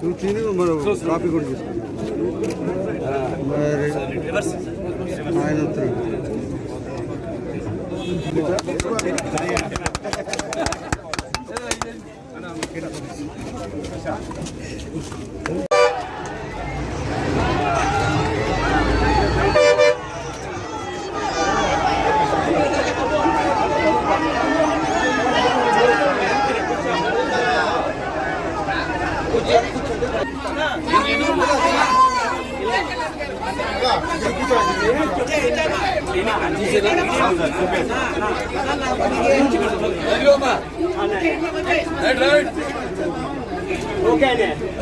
నువ్వు తిని మరి కాపీ కూడా Fechado.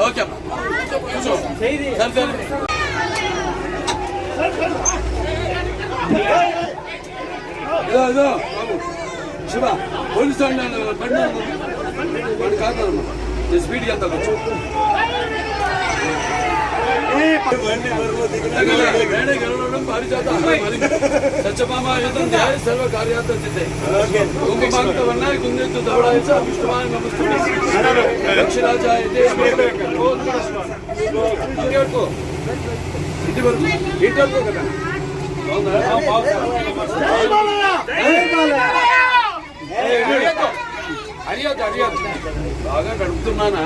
ఓకే మరి ఆయన వస్తున్నాడు. ఇదో ఇదో శివ పోలీసు వాళ్ళు బండి వాడు స్పీడ్కి వెళ్తా కొంచెం వేడే గెలవడం పారిజాత సత్యభామాయుధం ధ్యాయ సర్వ కార్యార్థం సిద్ధే కుంభమాంత వర్ణాయ కుందెత్తు ధవళాయ విష్ణువాయ నమస్తే దక్షిణాచాయ ఇంటి వరకు ఇంటి వరకు ఇంటి వరకు కదా అడిగదు అడిగదు బాగా గడుపుతున్నానా?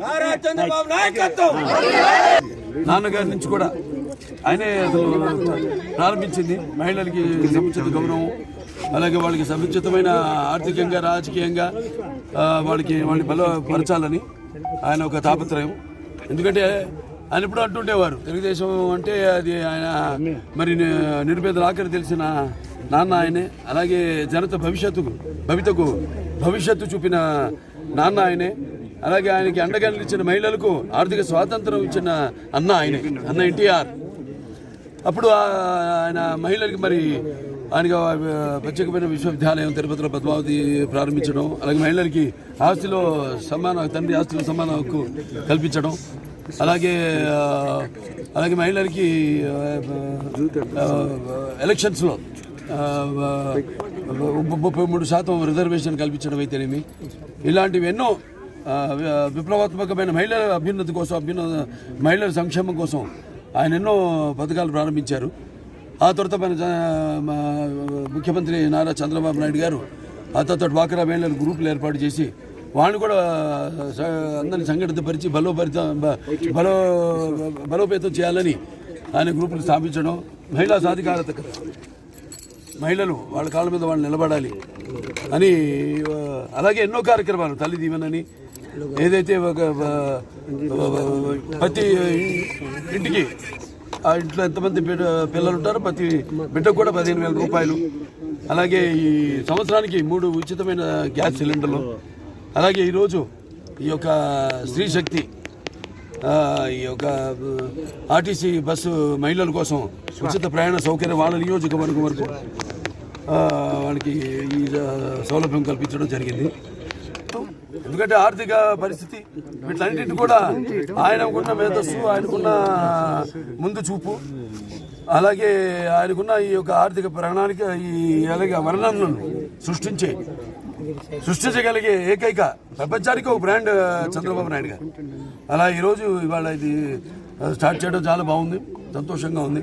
నారా చంద్రబాబు నాయకత్వం. నాన్నగారి నుంచి కూడా ఆయనే అసలు ప్రారంభించింది. మహిళలకి సముచిత గౌరవం అలాగే వాళ్ళకి సముచితమైన ఆర్థికంగా రాజకీయంగా వాళ్ళకి వాళ్ళని బలపరచాలని ఆయన ఒక తాపత్రయం. ఎందుకంటే ఆయన ఇప్పుడు అంటుండేవారు తెలుగుదేశం అంటే అది ఆయన మరి ని- నిరుపేదల ఆఖరి తెలిసిన నాన్న ఆయనే అలాగే జనత భవిష్యత్తుకు భవితకు భవిష్యత్తు చూపిన నాన్న ఆయనే అలాగే ఆయనకి అండగా నిలిచిన మహిళలకు ఆర్థిక స్వాతంత్రం ఇచ్చిన అన్న ఆయనే అన్న ఎన్టీఆర్. అప్పుడు ఆయన మహిళలకి మరి ఆయనకి ప్రత్యేకమైన విశ్వవిద్యాలయం తిరుపతిలో పద్మావతి ప్రారంభించడం అలాగే మహిళలకి ఆస్తిలో సమాన తండ్రి ఆస్తిలో సమాన హక్కు కల్పించడం అలాగే అలాగే మహిళలకి ఎలక్షన్స్లో ముప్పై మూడు శాతం రిజర్వేషన్ కల్పించడం అయితేనేమి? ఇలాంటివి ఎన్నో వి- విప్లవాత్మకమైన మహిళల అభ్యున్నతి కోసం అభ్యున్న మహిళల సంక్షేమం కోసం ఆయన ఎన్నో పథకాలు ప్రారంభించారు. ఆ తర్వాత మన ముఖ్యమంత్రి నారా చంద్రబాబు నాయుడు గారు ఆ తర్వాత డ్వాక్రా మహిళల గ్రూపులు ఏర్పాటు చేసి వాళ్ళు కూడా అందరిని సంఘటితపరిచి బలోపరిత బలో బలోపేతం చేయాలని ఆయన గ్రూపులు స్థాపించడం మహిళా సాధికారత మహిళలు వాళ్ళ కాళ్ళ మీద వాళ్ళు నిలబడాలి అని అలాగే ఎన్నో కార్యక్రమాలు తల్లి దీవెనని ఏదైతే ఒక ప్రతి ఇంటికి ఆ ఇంట్లో ఎంతమంది బిడ్డ పిల్లలు ఉంటారో ప్రతి బిడ్డకు కూడా పదిహేను వేల రూపాయలు. అలాగే ఈ సంవత్సరానికి మూడు ఉచితమైన గ్యాస్ సిలిండర్లు. అలాగే ఈరోజు ఈ యొక్క స్త్రీ శక్తి ఈ యొక్క ఆర్టీసీ బస్సు మహిళల కోసం ఉచిత ప్రయాణ సౌకర్యం వాళ్ళ నియోజకవర్గం వరకు. వాళ్ళకి ఈ సౌలభ్యం కల్పించడం జరిగింది. ఎందుకంటే ఆర్థిక పరిస్థితి వీటన్నింటిని కూడా ఆయనకున్న మేధస్సు ఆయనకున్న ముందు చూపు అలాగే ఆయనకున్న ఈ యొక్క ఆర్థిక ప్రాణానికి ఈ అలాగే వర్ణనలను సృష్టించే సృష్టించగలిగే ఏకైక ప్రపంచానికి ఒక బ్రాండ్ చంద్రబాబు నాయుడు గారు. అలా ఈరోజు ఇవాళ ఇది స్టార్ట్ చేయడం చాలా బాగుంది సంతోషంగా ఉంది.